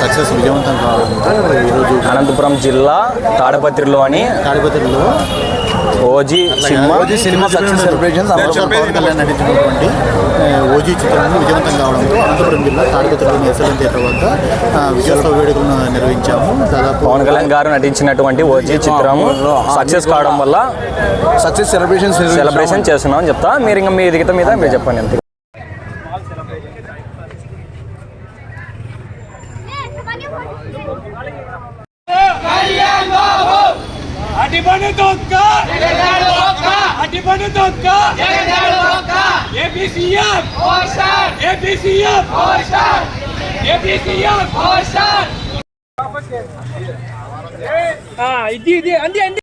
Success విజయవంతం కావడంతో ఈరోజు అనంతపురం జిల్లా తాడపత్రిలోని తాడిపత్రిలో OG cinema OG cinema success celebrations అమృతం పవన్ కళ్యాణ్ నటించినటువంటి ఓజీ చిత్రం విజయవంతం కావడంతో అనంతపురం జిల్లా తాడిపత్రిలోని ఎస్ఎల్ఎన్ థియేటర్ వద్ద విజయోత్సవ వేడుకలను నిర్వహించాము. దాదాపు పవన్ కళ్యాణ్ గారు నటించినటువంటి ఓజీ చిత్రం సక్సెస్ కావడం వల్ల సక్సెస్ సెలబ్రేషన్స్ సెలబ్రేషన్ చేస్తున్నాం అని చెప్తా. మీరు ఇంకా మీ దిగత మీద మీరు చెప్పండి అంతే దొక్క అడిబడి దొక్క AP CM AP CM AP CM ఇది ఇది అంది అంది.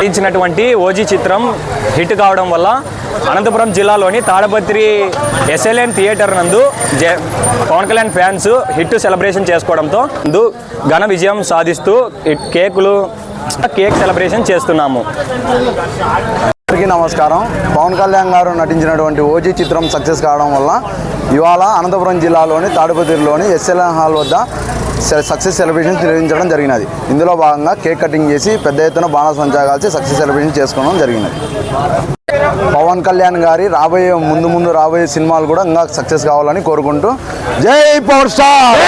నటించినటువంటి ఓజీ చిత్రం హిట్ కావడం వల్ల అనంతపురం జిల్లాలోని తాడపత్రి ఎస్ఎల్ఎన్ థియేటర్ నందు జ Pawan Kalyan fans hit celebration చేసుకోవడంతో ఘన విజయం సాధిస్తూ కేకులు కేక్ సెలబ్రేషన్ చేస్తున్నాము. అందరికీ నమస్కారం. పవన్ కళ్యాణ్ గారు నటించినటువంటి ఓజీ చిత్రం సక్సెస్ కావడం వల్ల ఇవాళ అనంతపురం జిల్లాలోని తాడిపత్రిలోని ఎస్ఎల్ఎన్ హాల్ వద్ద సక్సెస్ సెలబ్రేషన్స్ నిర్వహించడం జరిగినది. ఇందులో భాగంగా కేక్ కటింగ్ చేసి పెద్ద ఎత్తున బాణసంచా కాల్చి సక్సెస్ సెలబ్రేషన్ చేసుకోవడం జరిగినది. పవన్ కళ్యాణ్ గారి రాబోయే ముందు ముందు రాబోయే సినిమాలు కూడా ఇంకా సక్సెస్ కావాలని కోరుకుంటూ జై పవర్ స్టార్!